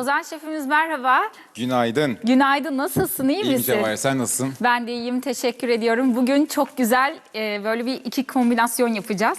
Ozan şefimiz merhaba. Günaydın. Günaydın nasılsın iyi İyiyim misin? Cevahir sen nasılsın? Ben de iyiyim teşekkür ediyorum. Bugün çok güzel e, böyle bir iki kombinasyon yapacağız.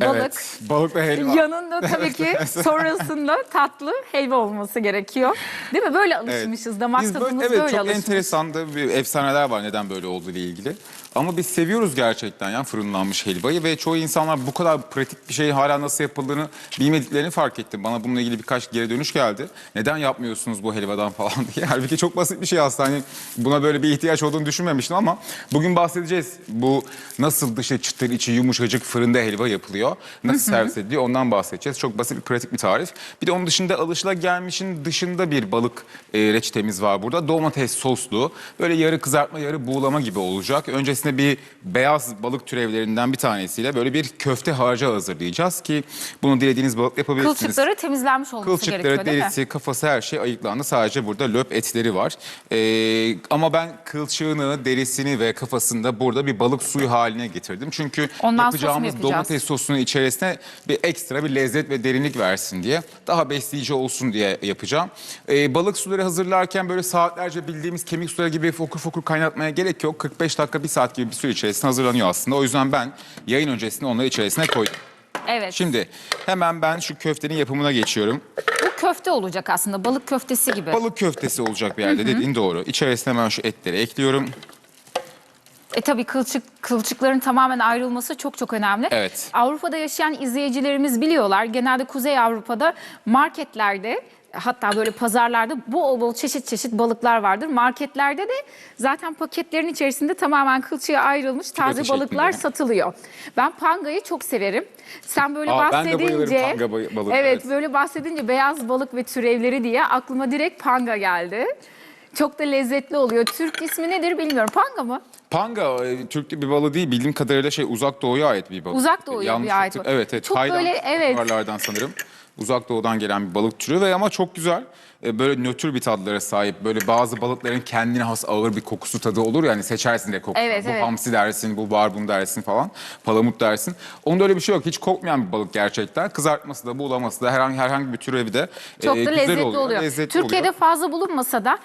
Balık. Evet. Balık ve helva. Yanında tabii ki sonrasında tatlı helva olması gerekiyor. Değil mi? Böyle alışmışız. Damak Biz tadımız böyle, böyle, evet çok alışmış. enteresan da bir efsaneler var neden böyle olduğu ile ilgili. Ama biz seviyoruz gerçekten ya fırınlanmış helvayı ve çoğu insanlar bu kadar pratik bir şeyin hala nasıl yapıldığını bilmediklerini fark ettim. Bana bununla ilgili birkaç geri dönüş geldi. Neden yapmıyorsunuz bu helvadan falan diye. Halbuki çok basit bir şey aslında. Hani buna böyle bir ihtiyaç olduğunu düşünmemiştim ama bugün bahsedeceğiz. Bu nasıl dışı çıtır içi yumuşacık fırında helva yapılıyor. Nasıl servis ediliyor ondan bahsedeceğiz. Çok basit bir pratik bir tarif. Bir de onun dışında alışılagelmişin dışında bir balık e, reçetemiz var burada. Domates soslu. Böyle yarı kızartma yarı buğulama gibi olacak. Öncesinde bir beyaz balık türevlerinden bir tanesiyle böyle bir köfte harcı hazırlayacağız ki bunu dilediğiniz balık yapabilirsiniz. Kılçıkları temizlenmiş olması Kılçıkları, gerekiyor değil mi? derisi, kafası her şey ayıklandı. Sadece burada löp etleri var. Ee, ama ben kılçığını, derisini ve kafasını da burada bir balık suyu haline getirdim. Çünkü Ondan sos mu yapacağımız yapacağız? domates sosunun içerisine bir ekstra bir lezzet ve derinlik versin diye. Daha besleyici olsun diye yapacağım. Ee, balık suları hazırlarken böyle saatlerce bildiğimiz kemik suları gibi fokur fokur kaynatmaya gerek yok. 45 dakika, bir saat gibi bir süre içerisinde hazırlanıyor aslında. O yüzden ben yayın öncesinde onları içerisine koydum. Evet. Şimdi hemen ben şu köftenin yapımına geçiyorum. Bu köfte olacak aslında balık köftesi gibi. Balık köftesi olacak bir yerde dediğin doğru. İçerisine hemen şu etleri ekliyorum. E tabii kılçık kılçıkların tamamen ayrılması çok çok önemli. Evet. Avrupa'da yaşayan izleyicilerimiz biliyorlar. Genelde Kuzey Avrupa'da marketlerde hatta böyle pazarlarda bol bol çeşit çeşit balıklar vardır. Marketlerde de zaten paketlerin içerisinde tamamen kılçığa ayrılmış taze şeklinde. balıklar satılıyor. Ben pangayı çok severim. Sen böyle Aa, ben de bahsedince bayılırım panga bay- balığı, evet, evet. böyle bahsedince beyaz balık ve türevleri diye aklıma direkt panga geldi. Çok da lezzetli oluyor. Türk ismi nedir bilmiyorum. Panga mı? Panga e, Türk bir balığı değil bildiğim kadarıyla şey uzak doğuya ait bir balık. Uzak Doğu'ya bir ait. Evet evet. Çok Tayland böyle, evet. civarlardan sanırım. Uzak doğudan gelen bir balık türü ve ama çok güzel. E, Böyle nötr bir tadlara sahip. Böyle bazı balıkların kendine has ağır bir kokusu tadı olur yani seçersin de kokusu. Evet, bu evet. hamsi dersin, bu barbun dersin falan. Palamut dersin. Onda öyle bir şey yok. Hiç kokmayan bir balık gerçekten. Kızartması da, buğulaması da herhangi herhangi bir türevi de e, Çok da güzel lezzetli oluyor. Lezzetli Türkiye'de oluyor. fazla bulunmasa da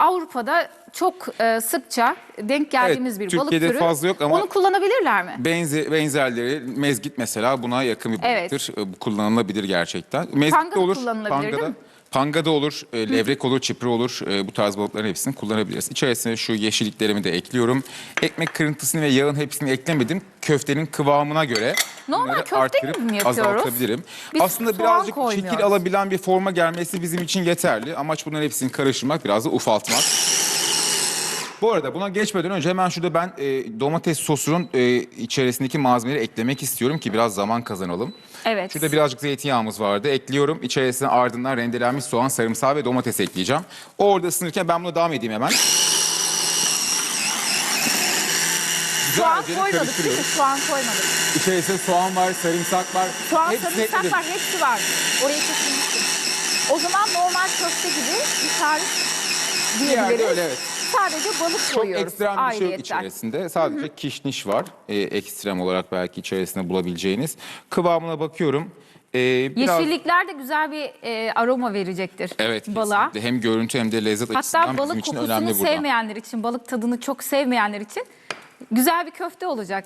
Avrupa'da çok e, sıkça denk geldiğimiz Evet, bir balık Türkiye'de türü. fazla yok ama- Onu kullanabilirler mi? Benze, benzerleri mezgit mesela buna yakın bir Evet. balıktır. E, Bu kullanılabilir gerçekten. Mezgit Panga de olur. kullanılabilir, değil pangada, mi? Pangada olur, e, levrek olur, çipri olur. E, bu tarz balıkların hepsini kullanabiliriz. İçerisine şu yeşilliklerimi de ekliyorum. Ekmek kırıntısını ve yağın hepsini eklemedim. Köftenin kıvamına göre Normal bunları köfte arttırıp gibi mi yapıyoruz? azaltabilirim. Biz Aslında soğan birazcık koymuyoruz. şekil alabilen bir forma gelmesi bizim için yeterli. Amaç bunların hepsini karıştırmak, biraz da ufaltmak. Bu arada buna geçmeden önce hemen şurada ben e, domates sosunun e, içerisindeki malzemeleri eklemek istiyorum ki biraz zaman kazanalım. Evet. Şurada birazcık zeytinyağımız vardı. Ekliyorum. İçerisine ardından rendelenmiş soğan, sarımsağı ve domates ekleyeceğim. O orada ısınırken ben buna devam edeyim hemen. Soğan Güzelce koymadık değil mi? karıştırıyorum. Soğan koymadık. İçerisinde soğan var, sarımsak var. Soğan, Hepsi sarımsak ekledim. var, hepsi var. Orayı kesinlikle. O zaman normal köfte gibi bir tarif Bir yerde diyebiliriz. öyle evet. Sadece balık Çok koyuyoruz. ekstrem bir şey yok ayrıyetten. içerisinde. Sadece kişniş var. E, ekstrem olarak belki içerisinde bulabileceğiniz. Kıvamına bakıyorum. E, biraz... Yeşillikler de güzel bir e, aroma verecektir Evet balığa. kesinlikle. Hem görüntü hem de lezzet açısından Hatta bizim balık için kokusunu önemli burada. sevmeyenler için, balık tadını çok sevmeyenler için güzel bir köfte olacak.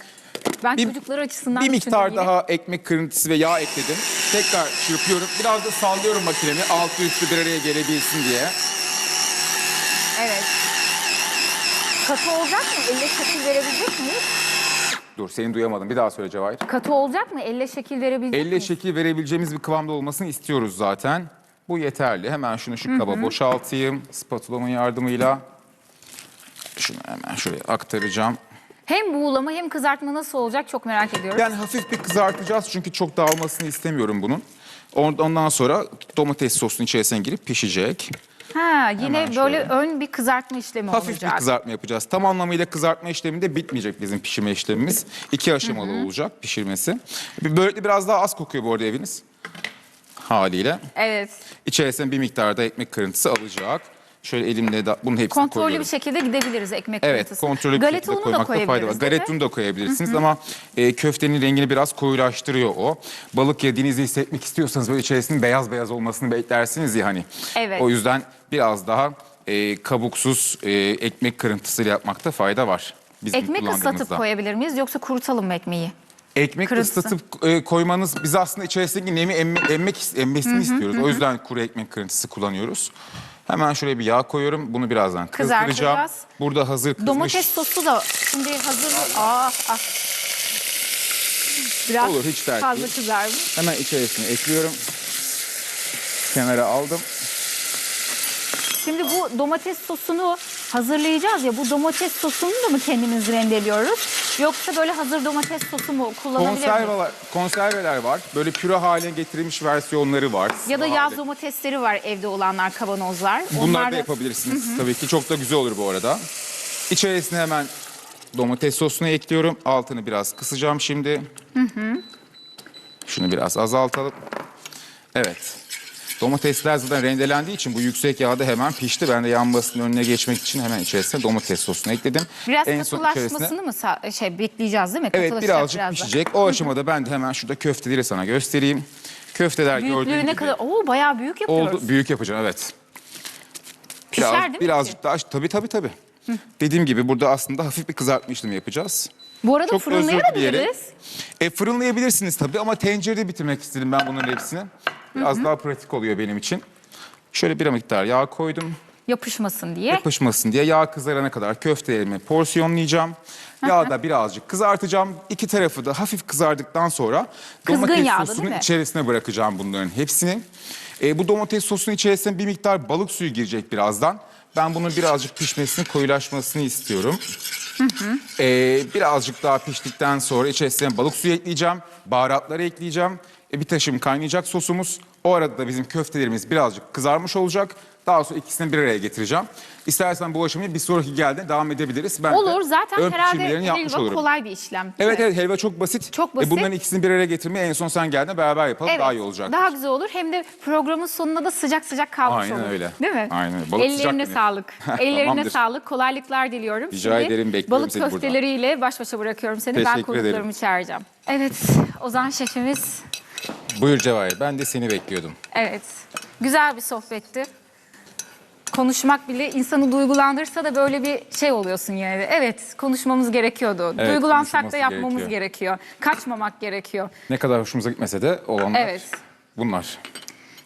Ben Bir- çocuklar açısından Bir miktar yine. daha ekmek kırıntısı ve yağ ekledim. Tekrar çırpıyorum. Biraz da sallıyorum makinemi altı üstü bir araya gelebilsin diye. Evet. Katı olacak mı? Elle şekil verebilecek miyiz? Dur seni duyamadım. Bir daha söyle Cevahir. Katı olacak mı? Elle şekil verebilecek Elle miyiz? şekil verebileceğimiz bir kıvamda olmasını istiyoruz zaten. Bu yeterli. Hemen şunu şu kaba boşaltayım. Spatulamın yardımıyla. Şunu hemen şuraya aktaracağım. Hem buğulama hem kızartma nasıl olacak çok merak ediyorum. Yani hafif bir kızartacağız çünkü çok dağılmasını istemiyorum bunun. Ondan sonra domates sosunun içerisine girip pişecek. Ha, yine Hemen böyle şöyle. ön bir kızartma işlemi Hafif olacak. bir kızartma yapacağız. Tam anlamıyla kızartma işleminde bitmeyecek bizim pişirme işlemimiz. İki aşamalı olacak pişirmesi. Böylelikle biraz daha az kokuyor bu arada eviniz. Haliyle. Evet. İçerisine bir miktar da ekmek kırıntısı alacak. Şöyle elimle da bunun hepsini Kontrollü koyuyorum. bir şekilde gidebiliriz ekmek Evet, kırıntısı. kontrollü bir Galeta şekilde unu da koymakta fayda var. koyabiliriz. değil mi? Galeta unu da koyabilirsiniz ama e, köftenin rengini biraz koyulaştırıyor o. Balık yediğinizi hissetmek istiyorsanız böyle içerisinin beyaz beyaz olmasını beklersiniz ya hani. Evet. O yüzden biraz daha e, kabuksuz e, ekmek kırıntısıyla yapmakta fayda var. Bizim Ekmek ıslatıp kullandığımızda. koyabilir miyiz yoksa kurutalım mı ekmeği? Ekmek Kırıntısı. ıslatıp e, koymanız biz aslında içerisindeki nemi emme, emmek emmesini istiyoruz. O yüzden kuru ekmek kırıntısı kullanıyoruz. Hemen şuraya bir yağ koyuyorum. Bunu birazdan kızdıracağım. Kızartacağız. Burada hazır kızmış. Domates sosu da şimdi hazır. Aa, ah. Biraz Olur, hiç dert fazla değil. kızarmış. Hemen içerisine ekliyorum. Kenara aldım. Şimdi bu domates sosunu hazırlayacağız ya bu domates sosunu da mı kendimiz rendeliyoruz? Yoksa böyle hazır domates sosu mu kullanabilir miyiz? Konserveler, konserveler var. Böyle püre haline getirilmiş versiyonları var. Ya da yaz domatesleri var evde olanlar, kavanozlar. Bunları Onlar da da- yapabilirsiniz. Tabii ki çok da güzel olur bu arada. İçerisine hemen domates sosunu ekliyorum. Altını biraz kısacağım şimdi. Şunu biraz azaltalım. Evet. Domatesler zaten rendelendiği için bu yüksek yağda hemen pişti. Ben de yanmasının önüne geçmek için hemen içerisine domates sosunu ekledim. Biraz En son içerisine- mı şey bekleyeceğiz değil mi? Evet birazcık biraz da. pişecek. O aşamada ben de hemen şurada köfteleri sana göstereyim. Köfteler gördüğün Büyüklüğü ne gibi kadar? Oo bayağı büyük yapıyoruz. oldu. Büyük yapacağım evet. Pişer Biraz, değil mi birazcık daha tabii tabii tabii. Dediğim gibi burada aslında hafif bir kızartma işlemi yapacağız. Bu arada Çok özür fırınlayabiliriz. E, fırınlayabilirsiniz tabii ama tencerede bitirmek istedim ben bunların hepsini. Biraz daha pratik oluyor benim için. Şöyle bir miktar yağ koydum. Yapışmasın diye. Yapışmasın diye yağ kızarana kadar köftelerimi porsiyonlayacağım. Yağda birazcık kızartacağım. İki tarafı da hafif kızardıktan sonra Kızgın domates yağda sosunun değil mi? içerisine bırakacağım bunların hepsini. E, bu domates sosunun içerisine bir miktar balık suyu girecek birazdan. Ben bunun birazcık pişmesini, koyulaşmasını istiyorum. E, birazcık daha piştikten sonra içerisine balık suyu ekleyeceğim. Baharatları ekleyeceğim. E, bir taşım kaynayacak sosumuz. O arada da bizim köftelerimiz birazcık kızarmış olacak. Daha sonra ikisini bir araya getireceğim. İstersen bu aşamayı bir sonraki geldiğinde devam edebiliriz. Ben de Olur zaten ön herhalde pişirmelerini yapmış helva olurum. kolay bir işlem. değil Evet evet helva çok basit. Çok basit. E, bunların ikisini bir araya getirmeyi en son sen geldiğinde beraber yapalım daha iyi olacak. Daha güzel olur. Hem de programın sonunda da sıcak sıcak kalmış Aynen olur. öyle. Değil mi? Aynen öyle. Balık sıcak Ellerine yine. sağlık. Ellerine Tamamdır. sağlık. Kolaylıklar diliyorum. Rica ederim, bekliyorum Balık seni burada. köfteleriyle baş başa bırakıyorum seni. ben Teşekkür konuklarımı ederim. çağıracağım. Evet, Ozan şefimiz. Buyur Cevahir ben de seni bekliyordum. Evet, güzel bir sohbetti. Konuşmak bile insanı duygulandırsa da böyle bir şey oluyorsun yani. Evet, konuşmamız gerekiyordu. Evet, Duygulansak da yapmamız gerekiyor. gerekiyor. Kaçmamak gerekiyor. Ne kadar hoşumuza gitmese de olanlar Evet. bunlar.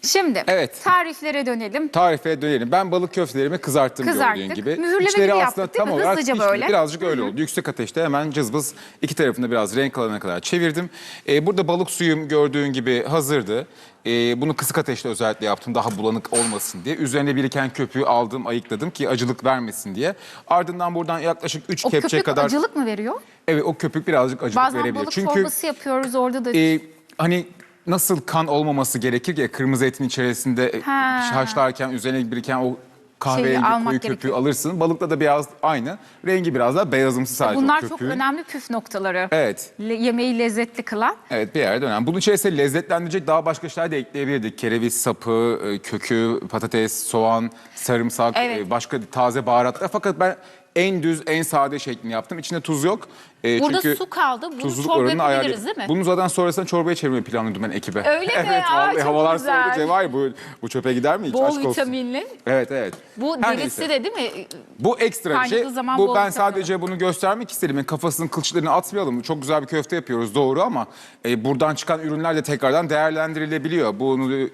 Şimdi Evet. tariflere dönelim. Tarife dönelim. Ben balık köftelerimi kızarttım Kızarttık. gördüğün gibi. Mühürlemeli İçleri yaptık aslında değil mi? olarak Hızlıca pişmedi. böyle. Birazcık öyle oldu. Yüksek ateşte hemen cızbız iki tarafında biraz renk alana kadar çevirdim. Ee, burada balık suyum gördüğün gibi hazırdı. Ee, bunu kısık ateşte özellikle yaptım daha bulanık olmasın diye. Üzerine biriken köpüğü aldım, ayıkladım ki acılık vermesin diye. Ardından buradan yaklaşık 3 O kepçe köpük kadar... acılık mı veriyor? Evet o köpük birazcık acılık Bazen verebilir. balık Çünkü çorbası yapıyoruz orada da. e, hani nasıl kan olmaması gerekir ya kırmızı etin içerisinde Ha. haşlarken üzerine biriken o kahverengi Şeyi almak koyu köpüğü gerekiyor. alırsın. Balıkta da biraz aynı. Rengi biraz daha beyazımsı sadece Bunlar o çok köpüğün. önemli püf noktaları. Evet. Le- yemeği lezzetli kılan. Evet bir yerde önemli. Bunun içerisine lezzetlendirecek daha başka şeyler de ekleyebilirdik. Kereviz sapı, e, kökü, patates, soğan, sarımsak, Evet. e, başka taze baharatlar. Fakat ben en düz, en sade şeklini yaptım. İçinde tuz yok. E, Burada çünkü su kaldı. Bunu tuzluluk çorba oranını yapabiliriz ayarlayıp- değil mi? Bunun zaten sonrasında çorbaya çevirmeyi planlıyordum ben ekibe. Öyle mi? evet, Aa, vallahi çok havalar güzel. soğudu Cevahir bu, bu çöpe gider mi hiç? Bol olsun. vitaminli. Evet evet. Bu Her derisi neyse. de değil mi? Bu ekstra bir şey. Zaman Bu bol ben vitamin sadece bunu göstermek istedim. Yani kafasının kılçıklarını atmayalım. Çok güzel bir köfte yapıyoruz doğru ama e, buradan çıkan ürünler de tekrardan değerlendirilebiliyor. Bunu e,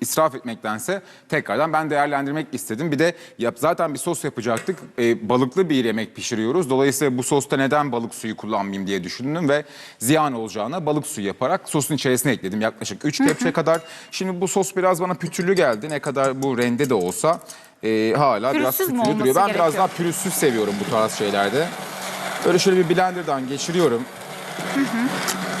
israf etmektense tekrardan ben değerlendirmek istedim. Bir de yap zaten bir sos yapacaktık. E, balıklı bir yemek pişiriyoruz. Dolayısıyla bu sosta neden balık suyu kullanmayayım diye düşündüm ve ziyan olacağına balık suyu yaparak sosun içerisine ekledim. Yaklaşık 3 kepçe kadar. Şimdi bu sos biraz bana pütürlü geldi. Ne kadar bu rende de olsa e, hala biraz Pürüzsüz mü pütürlü duruyor. olması Ben biraz gerekiyor? daha pürüzsüz seviyorum bu tarz şeylerde. Böyle şöyle bir blenderdan geçiriyorum.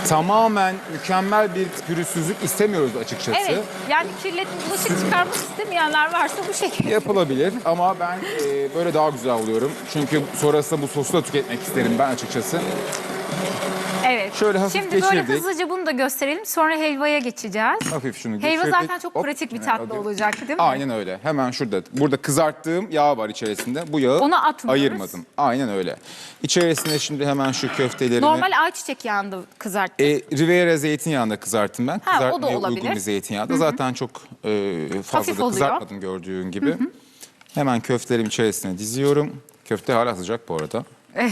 Tamamen mükemmel bir pürüzsüzlük istemiyoruz açıkçası. Evet. Yani kirletme, bulaşık çıkarmak istemeyenler varsa bu şekilde. Yapılabilir ama ben e, böyle daha güzel oluyorum. Çünkü sonrasında bu sosu da tüketmek isterim ben açıkçası. Evet. Şöyle hafif Şimdi böyle geçirdik. hızlıca bunu da gösterelim. Sonra helvaya geçeceğiz. Hafif şunu Helva geçirdik. zaten çok Hop, pratik bir tatlı alıyorum. olacak değil mi? Aynen öyle. Hemen şurada. Burada kızarttığım yağ var içerisinde. Bu yağı Onu atmıyoruz. ayırmadım. Aynen öyle. İçerisine şimdi hemen şu köftelerimi... Normal ayçiçek yağında kızart. E, Riviera zeytinyağında kızarttım ben. Ha, o da Kızartmaya olabilir. uygun bir zeytinyağı da. Zaten çok e, fazla Hafif da oluyor. kızartmadım gördüğün gibi. Hemen köftelerimi içerisine diziyorum. Köfte hala sıcak bu arada.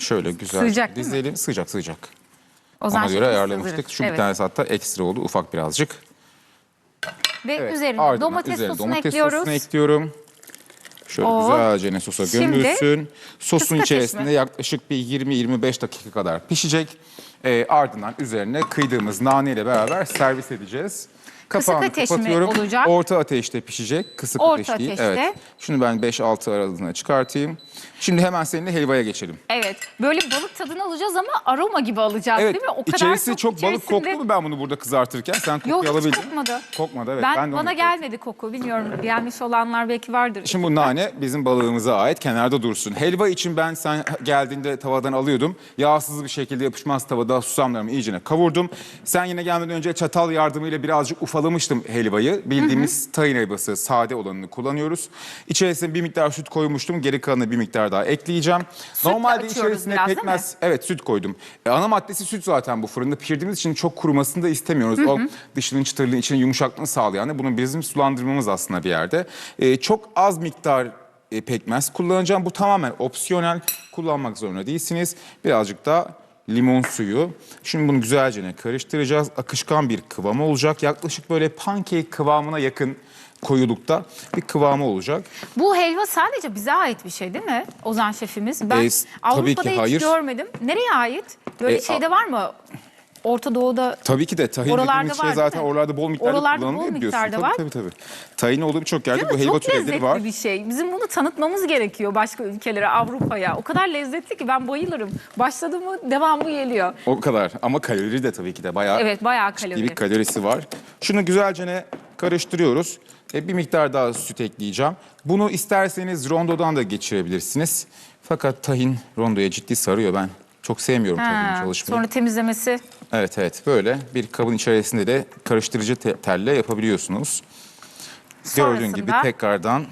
Şöyle güzel değil mi? dizelim. Sıcak sıcak. O zaman Ona göre ayarlamıştık. hazırız. Şu bir Evet. tanesi hatta ekstra oldu ufak birazcık. Ve Evet, üzerine ardından domates üzerine sosunu domates ekliyoruz. sosunu ekliyorum. Şöyle Oo. güzelce ne sosa Şimdi gömülsün. Sosun kısık ateş içerisinde mi? yaklaşık bir 20-25 dakika kadar pişecek. Ee, ardından üzerine kıydığımız nane ile beraber servis edeceğiz. Kapağını ateş mi kapatıyorum. olacak? Orta ateşte pişecek. Kısık Orta ateş değil. ateşte. Evet. Şunu ben 5-6 aralığına çıkartayım. Şimdi hemen seninle helvaya geçelim. Evet. Böyle balık tadını alacağız ama aroma gibi alacağız Evet. değil mi? O kadar içerisi çok, balık içerisinde- koktu mu ben bunu burada kızartırken? Sen kokuyu Yok hiç alabildin. kokmadı. Kokmadı evet. Ben, de onu bana gelmedi koku. Bilmiyorum. Gelmiş olanlar belki vardır. Şimdi bu nane bizim balığımıza ait kenarda dursun. Helva için ben sen geldiğinde tavadan alıyordum. Yağsız bir şekilde yapışmaz tavada susamlarımı iyicene kavurdum. Sen yine gelmeden önce çatal yardımıyla birazcık ufalamıştım helvayı. Bildiğimiz tayin helvası sade olanını kullanıyoruz. İçerisine bir miktar süt koymuştum. Geri kalanı bir miktar daha ekleyeceğim. Normalde açıyoruz içerisine biraz, pekmez Evet süt koydum. E, ana maddesi süt zaten bu fırında pişirdiğimiz için çok kurumasını da istemiyoruz. O dışının çıtırlığı içinin yumuşaklığını sağlayan da bunu bizim sulandırmamız aslında bir yerde. E, çok az miktar e, pekmez kullanacağım. Bu tamamen opsiyonel. Kullanmak zorunda değilsiniz. Birazcık da limon suyu. Şimdi bunu güzelce karıştıracağız. Akışkan bir kıvamı olacak. Yaklaşık böyle pankek kıvamına yakın koyulukta bir kıvamı olacak. Bu helva sadece bize ait bir şey değil mi? Ozan şefimiz. Ben tabii Avrupa'da ki hiç hayır. görmedim. Nereye ait? Böyle Ee, şeyde var mı? Orta Doğu'da Tabii ki de tahin Oralarda dediğimiz şey var, değil zaten mi? oralarda bol miktarda Oralarda kullanılıyor bol biliyorsun. miktarda tabii, var. tabii tabii. Tahin olduğu birçok yerde Değil bu mi? helva Çok türevleri lezzetli var. bir şey. Bizim bunu tanıtmamız gerekiyor başka ülkelere, Avrupa'ya. O kadar lezzetli ki ben bayılırım. Başladı mı devamı geliyor. O kadar ama kalori de tabii ki de bayağı Evet bayağı kalori. bir kalorisi var. Şunu güzelce ne karıştırıyoruz. E, bir miktar daha süt ekleyeceğim. Bunu isterseniz rondodan da geçirebilirsiniz. Fakat tahin rondoya ciddi sarıyor ben. Çok sevmiyorum Ha, çalışmayı. sonra temizlemesi. Evet evet böyle bir kabın içerisinde de karıştırıcı te- telle yapabiliyorsunuz. Gördüğün gibi Sonrasında- tekrardan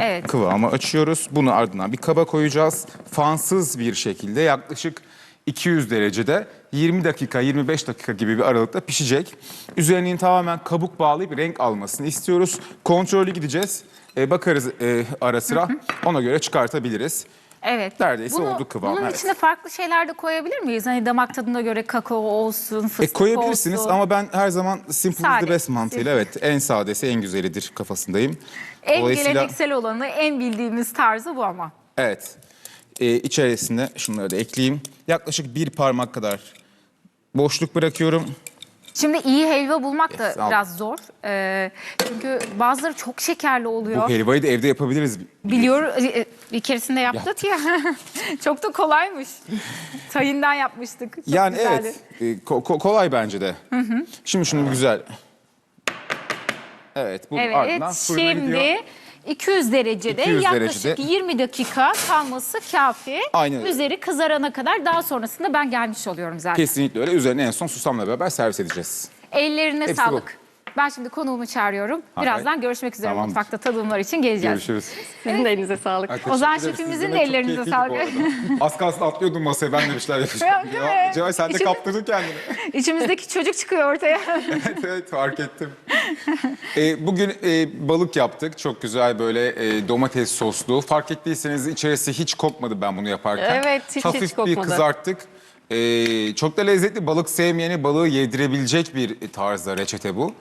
Evet. kıvamı açıyoruz. Bunu ardından bir kaba koyacağız. Fansız bir şekilde yaklaşık 200 derecede 20 dakika 25 dakika gibi bir aralıkta pişecek. Üzerinin tamamen kabuk bağlayıp renk almasını istiyoruz. Kontrollü gideceğiz. E, bakarız e, ara sıra. Ona göre çıkartabiliriz. Evet. Neredeyse oldu kıvam, Bunun evet. içine farklı şeyler de koyabilir miyiz? Hani damak tadına göre kakao olsun, E, fıstık koyabilirsiniz olsun. ama ben her zaman simple is Sade. the best mantığıyla evet en sadesi en güzelidir kafasındayım. En Dolayısıyla- geleneksel olanı, en bildiğimiz tarzı bu ama. Evet. Ee, içerisine şunları da ekleyeyim. Yaklaşık bir parmak kadar boşluk bırakıyorum. Şimdi iyi helva bulmak da al. biraz zor. Ee, çünkü bazıları çok şekerli Bu oluyor. helvayı da evde yapabiliriz. Biliyor, e, bir keresinde yaptık ya. çok da kolaymış. Tayinden yapmıştık. Çok yani güzeldi. evet. e, ko- ko- kolay bence de. Şimdi şunu güzel. Evet. Bu Evet, ardından fırına gidiyor. şimdi 200 derecede 200 yaklaşık derecede. 20 dakika kalması kafi. Aynen öyle. Üzeri kızarana kadar daha sonrasında ben gelmiş oluyorum zaten. Kesinlikle öyle. Üzerine en son susamla beraber servis edeceğiz. Ellerine Hepsi sağlık. Ben şimdi konuğumu çağırıyorum. Birazdan görüşmek üzere Tamamdır. mutfakta tadımlar için geleceğiz. Görüşürüz. Sizin de elinize sağlık. Ozan Teşekkür ederiz. şefimizin de ellerinize sağlık. bu. Az kalsın atlıyordum masaya ben de bir şeyler yapacağım. Değil Ya? Cemal sen de İçinde- kaptırdın kendini. İçimizdeki çocuk çıkıyor ortaya. evet, evet fark ettim. Ee, bugün e, balık yaptık. Çok güzel böyle e, domates soslu. Fark ettiyseniz içerisi hiç kokmadı ben bunu yaparken. Evet, hiç- hiç Hafif bir kokmadı. kızarttık. Ee, çok da lezzetli balık sevmeyeni balığı yedirebilecek bir tarzda reçete bu.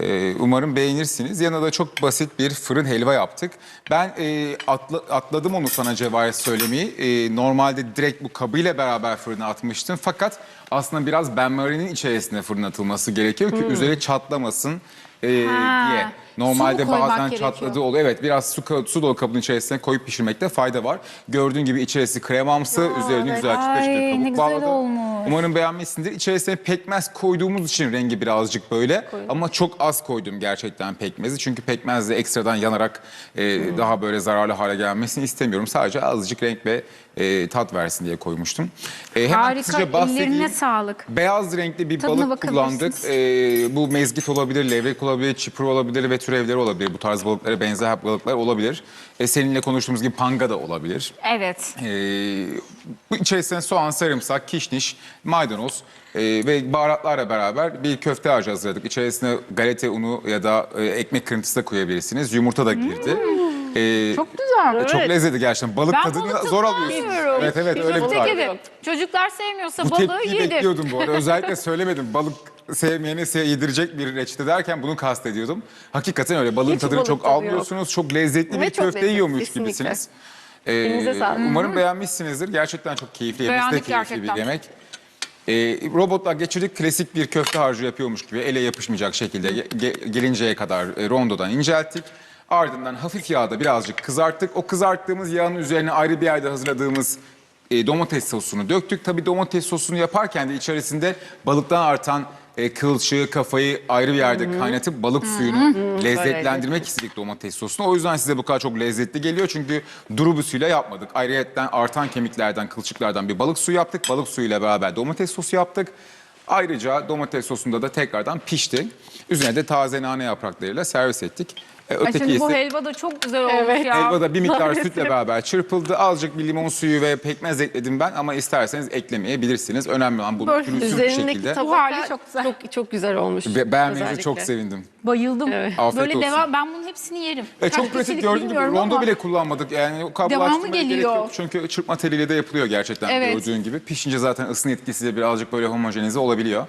Ee, umarım beğenirsiniz. Yanına da çok basit bir fırın helva yaptık. Ben e, atla- atladım onu sana Cevahir söylemeyi. E, normalde direkt bu kabıyla beraber fırına atmıştım. Fakat aslında biraz benmarinin içerisine fırına atılması gerekiyor ki üzeri çatlamasın e, diye. Normalde bazen gerekiyor. çatladığı oluyor. Evet biraz su, su dolu kabın içerisine koyup pişirmekte fayda var. Gördüğün gibi içerisi kremamsı, üzerine evet. güzel ne kabuk güzel bağladım. olmuş. Umarım beğenmişsindir. İçerisine pekmez koyduğumuz için rengi birazcık böyle. Ama çok az koydum gerçekten pekmezi. Çünkü pekmez de ekstradan yanarak e, daha böyle zararlı hale gelmesini istemiyorum. Sadece azıcık renk ve e, tat versin diye koymuştum. E, hemen Harika, ellerine sağlık. Beyaz renkli bir Tadına balık kullandık. Ee, bu mezgit olabilir, levrek olabilir, çipur olabilir ve türevleri olabilir. Bu tarz balıklara benzer balıklar olabilir. E, seninle konuştuğumuz gibi panga da olabilir. Evet. Ee, bu içerisine soğan, sarımsak, kişniş, maydanoz e, ve baharatlarla beraber bir köfte harcı hazırladık. İçerisine galeta unu ya da e, ekmek kırıntısı da koyabilirsiniz. Yumurta da girdi. Ee, Çok güzel. çok lezzetli gerçekten. Balık Ben tadını balık zor tadını alıyorsunuz. alamıyorum. Evet evet öyle bir tarif. gibi. Çocuklar sevmiyorsa Bu balığı tepkiyi yedir. bekliyordum bu arada. Özellikle söylemedim. Balık sevmeyene se- yedirecek bir reçete derken bunu kastediyordum. Hakikaten öyle. Balığın Hiç tadını balık çok tadı yok. almıyorsunuz. Çok lezzetli Ve bir çok köfte lezzetli, yiyormuş kesinlikle. gibisiniz. Ee, Elinize sağlık. umarım beğenmişsinizdir. Gerçekten çok keyifli. Yemesi de Beğendik keyifli gerçekten. bir yemek. Ee, robotlar geçirdik klasik bir köfte harcı yapıyormuş gibi ele yapışmayacak şekilde ge- ge- gelinceye kadar e, rondodan incelttik. Ardından hafif yağda birazcık kızarttık. O kızarttığımız yağın üzerine ayrı bir yerde hazırladığımız e, domates sosunu döktük. Tabii domates sosunu yaparken de içerisinde balıktan artan e, kılçığı, kafayı ayrı bir yerde kaynatıp balık suyunu lezzetlendirmek istedik domates sosunu. O yüzden size bu kadar çok lezzetli geliyor. Çünkü durubusuyla yapmadık. Ayrıyetten artan kemiklerden, kılçıklardan bir balık suyu yaptık. Balık suyuyla beraber domates sosu yaptık. Ayrıca domates sosunda da tekrardan pişti. Üzerine de taze nane yapraklarıyla servis ettik. E, öteki şimdi bu ise- helva da çok güzel olmuş Evet. ya. Helvada bir miktar sütle beraber çırpıldı. Azıcık bir limon suyu ve pekmez ekledim ben ama isterseniz eklemeyebilirsiniz. Önemli olan bu Böyle pürüzsüz bir Üzerindeki şekilde. tabaka Bu hali çok güzel. çok, çok güzel olmuş. Ve beğenmenize özellikle. çok sevindim. Bayıldım. Evet. Afiyet Böyle olsun. devam ben bunun hepsini yerim. E, Kaç çok pratik kişilik gibi bilmiyorum rondo ama bile kullanmadık. Yani o Devamı kablolaştırmaya gerek geliyor. yok. Çünkü çırpma teliyle de yapılıyor gerçekten Evet. gördüğün gibi. Pişince zaten ısın etkisiyle birazcık böyle homojenize olabiliyor.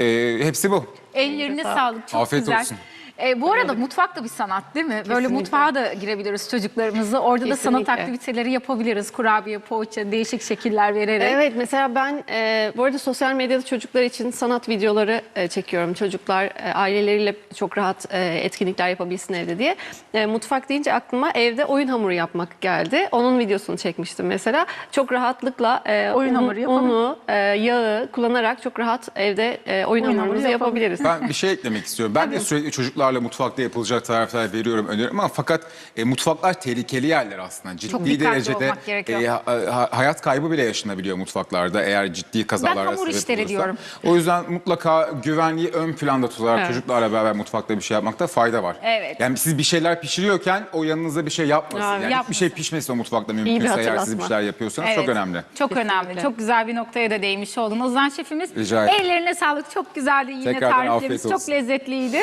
E, hepsi bu. ellerine sağlık çok Afiyet güzel. olsun. E, bu arada mutfak da bir sanat değil mi? Böyle Kesinlikle. mutfağa da girebiliriz çocuklarımızla. Orada da sanat Kesinlikle. aktiviteleri yapabiliriz. Kurabiye, poğaça, değişik şekiller vererek. Evet mesela ben e, bu arada sosyal medyada çocuklar için sanat videoları e, çekiyorum. Çocuklar e, aileleriyle çok rahat e, etkinlikler yapabilsin evde diye. E, mutfak deyince aklıma evde oyun hamuru yapmak geldi. Onun videosunu çekmiştim mesela. Çok rahatlıkla e, Oyun un- hamuru yapalım. unu, e, yağı kullanarak çok rahat evde e, oyun, Oyun hamurumuzu hamuru yapalım. yapabiliriz. Ben bir şey eklemek istiyorum. Ben de sürekli çocuklarla mutfakta yapılacak tarifler veriyorum, öneriyorum ama fakat e, mutfaklar tehlikeli yerler aslında. Ciddi Çok dikkatli derecede olmak gerekiyor. e, ha- ha- hayat kaybı bile yaşanabiliyor mutfaklarda eğer ciddi kazalara hamur sebep işleri olursa. diyorum. O yüzden mutlaka güvenliği ön planda tutarak Evet. çocuklarla beraber mutfakta bir şey yapmakta fayda var. Evet. Yani siz bir şeyler pişiriyorken o yanınızda bir şey yapmasın. Evet. Yani hiçbir şey pişmesin o mutfakta mümkünse eğer siz bir hatırlatma. şeyler yapıyorsanız çok Evet, önemli. Çok önemli. Çok güzel bir noktaya da değmiş oldun. Ozan şefimiz Rica ederim. ellerine sağlık. Çok güzeldi yine Tekrardan tariflerimiz. afiyet Çok olsun. lezzetliydi.